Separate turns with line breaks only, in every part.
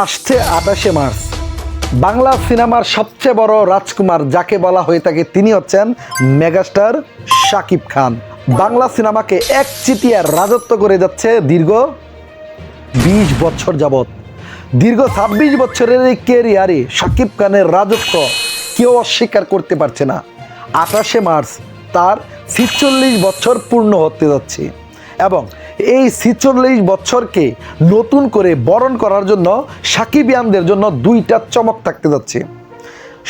আসছে আঠাশে মার্চ। বাংলা সিনেমার সবচেয়ে বড় রাজকুমার যাকে বলা হয়ে থাকে তিনি হচ্ছেন মেগাস্টার শাকিব খান। বাংলা সিনেমাকে এক চিটিয়া রাজত্ব করে যাচ্ছে দীর্ঘ বিশ বছর যাবৎ। দীর্ঘ ছাব্বিশ বছরের এই কেরিয়ারে শাকিব খানের রাজত্ব কেউ অস্বীকার করতে পারছে না। আঠাশে মার্চ তার ছিচল্লিশ বছর পূর্ণ হতে যাচ্ছে এবং এই ছিচল্লিশ বছরকে নতুন করে বরণ করার জন্য সাকিবিয়ানদের জন্য দুইটা চমক থাকতে যাচ্ছে।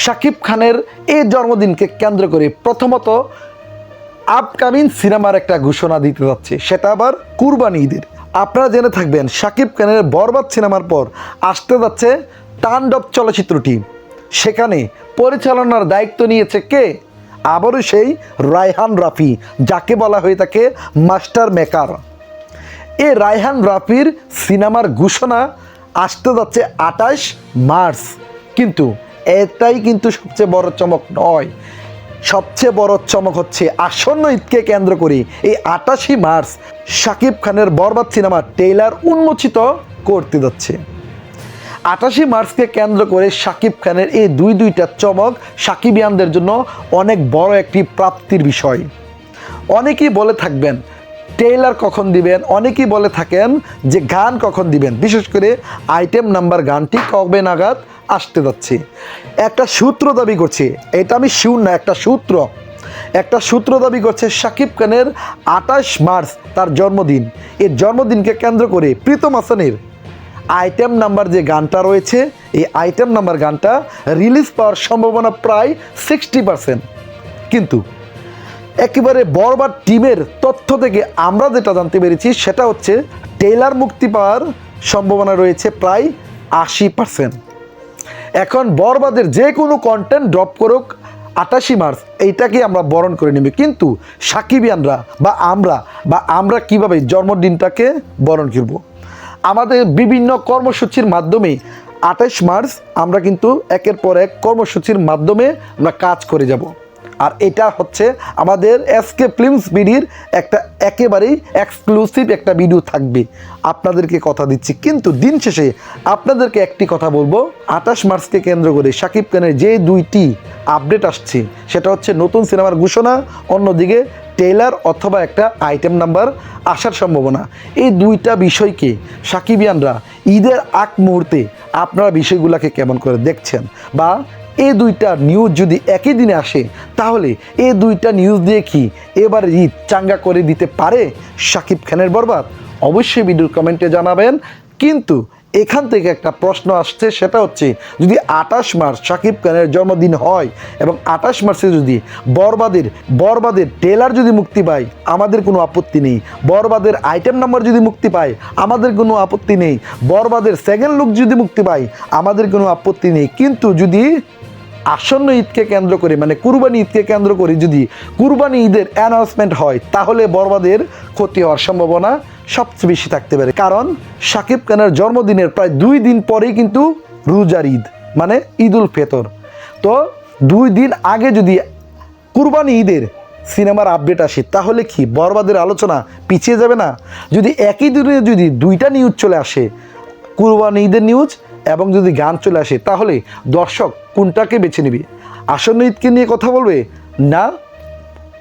সাকিব খানের এই জন্মদিনকে কেন্দ্র করে প্রথমত আপকামিং সিনেমার একটা ঘোষণা দিতে যাচ্ছে, সেটা আবার কুরবানি ঈদের। আপনারা জেনে থাকবেন, সাকিব খানের বরবাদ সিনেমার পর আসতে যাচ্ছে তাণ্ডব চলচ্চিত্রটি। সেখানে পরিচালনার দায়িত্ব নিয়েছে কে? আবারও সেই রায়হান রাফি, যাকে বলা হয়ে থাকে মাস্টার মেকার। এই রায়হান রাফির সিনেমার ঘোষণা আসতে যাচ্ছে আঠাশ মার্চ। কিন্তু এটাই কিন্তু সবচেয়ে বড় চমক নয়। সবচেয়ে বড় চমক হচ্ছে আসন্ন ঈদকে কেন্দ্র করে এই আটাশি মার্চ শাকিব খানের বরবাদ সিনেমা টেইলার উন্মোচিত করতে যাচ্ছে। আটাশি মার্চকে কেন্দ্র করে শাকিব খানের এই দুই দুইটা চমক সাকিবিয়ানদের জন্য অনেক বড় একটি প্রাপ্তির বিষয়। অনেকেই বলে থাকবেন টেইলার কখন দিবেন? অনেকেই বলে থাকেন যে গান কখন দিবেন? বিশেষ করে আইটেম নাম্বার গানটি কবে নাগাদ আসতে যাচ্ছে। একটা সূত্র দাবি করছে, এটা আমি শিউর না, একটা সূত্র। একটা সূত্র দাবি করছে শাকিব খানের আঠাশ মার্চ তার জন্মদিন। এই জন্মদিনকে কেন্দ্র করে প্রীতম হাসানের আইটেম নাম্বার যে গানটা রয়েছে, এই আইটেম নাম্বার গানটা রিলিজ পাওয়ার সম্ভাবনা প্রায় সিক্সটি পারসেন্ট কিন্তু একেবারে বরবাদ টিমের তথ্য থেকে আমরা যেটা জানতে পেরেছি, সেটা হচ্ছে টেইলার মুক্তি পাওয়ার সম্ভাবনা রয়েছে প্রায় আশি পার্সেন্ট এখন বরবাদের যে কোনো কন্টেন্ট ড্রপ করুক আটাশি মার্চ, এইটাকে আমরা বরণ করে নেবে। কিন্তু সাকিবিয়ানরা বা আমরা বা আমরা কীভাবে জন্মদিনটাকে বরণ করব? আমাদের বিভিন্ন কর্মসূচির মাধ্যমে আঠাশ মার্চ আমরা কিন্তু একের পর এক কর্মসূচির মাধ্যমে আমরা কাজ করে যাব। আর এটা হচ্ছে আমাদের এসকে ফিল্মস বিডির একটা একেবারেই এক্সক্লুসিভ একটা ভিডিও থাকবে। আপনাদেরকে কথা দিচ্ছি, কিন্তু দিন শেষে আপনাদেরকে একটি কথা বলব। আঠাশ মার্চকে কেন্দ্র করে শাকিব খানের যে দুইটি আপডেট আসছে, সেটা হচ্ছে নতুন সিনেমার ঘোষণা, অন্যদিকে টেইলার অথবা একটা আইটেম নাম্বার আসার সম্ভাবনা। এই দুইটা বিষয়কে সাকিবিয়ানরা ঈদের আগ মুহূর্তে আপনারা বিষয়গুলোকে কেমন করে দেখছেন বা এই দুইটা নিউজ যদি একই দিনে আসে, তাহলে এই দুইটা নিউজ দিয়ে কি এবার ঈদ চাঙ্গা করে দিতে পারে শাকিব খানের বরবাদ? অবশ্যই ভিডিওর কমেন্টে জানাবেন। কিন্তু এখান থেকে একটা প্রশ্ন আসছে, সেটা হচ্ছে যদি আঠাশ মার্চ শাকিব খানের জন্মদিন হয় এবং আঠাশ মার্চে যদি বরবাদের বরবাদের টেলার যদি মুক্তি পায়, আমাদের কোনো আপত্তি নেই। বরবাদের আইটেম নাম্বার যদি মুক্তি পায়, আমাদের কোনো আপত্তি নেই। বরবাদের সেকেন্ড লুক যদি মুক্তি পায়, আমাদের কোনো আপত্তি নেই। কিন্তু যদি আসন্ন ঈদকে কেন্দ্র করে মানে কুরবানি ঈদকে কেন্দ্র করে যদি কুরবানি ঈদের অ্যানাউন্সমেন্ট হয়, তাহলে বরবাদের ক্ষতি হওয়ার সম্ভাবনা সবচেয়ে বেশি থাকতে পারে। কারণ শাকিব খানের জন্মদিনের প্রায় দুই দিন পরেই কিন্তু রোজার ঈদ মানে ঈদ উল ফেতর। তো দুই দিন আগে যদি কুরবানি ঈদের সিনেমার আপডেট আসে, তাহলে কি বরবাদের আলোচনা পিছিয়ে যাবে না? যদি একই দিনে যদি দুইটা নিউজ চলে আসে, কুরবানি ঈদের নিউজ এবং যদি গান চলে আসে, তাহলে দর্শক কোনটাকে বেছে নেবে? আসন্ন ঈদকে নিয়ে কথা বলবে না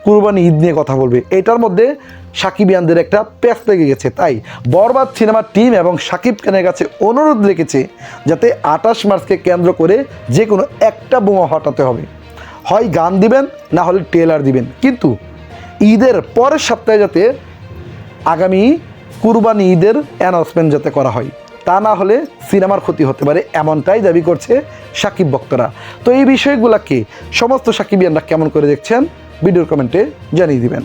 কুরবানি ঈদ নিয়ে কথা বলবে? এটার মধ্যে সাকিব সাকিবিয়ানদের একটা প্যাচ লেগে গেছে। তাই বরবাদ সিনেমার টিম এবং সাকিব খানের কাছে অনুরোধ রেখেছে যাতে আঠাশ মার্চকে কেন্দ্র করে যে কোনো একটা বোমা হটাতে হবে। হয় গান দিবেন, না হলে ট্রেলার দিবেন। কিন্তু ঈদের পরের সপ্তাহে যাতে আগামী কুরবানি ঈদের অ্যানাউন্সমেন্ট যাতে করা হয়। তা না হলে সিনেমার ক্ষতি হতে পারে, এমনটাই দাবি করছে সাকিব ভক্তরা তো এই বিষয়গুলোকে সমস্ত সাকিবিয়ানরা কেমন করে দেখছেন, ভিডিওর কমেন্টে জানিয়ে দিবেন।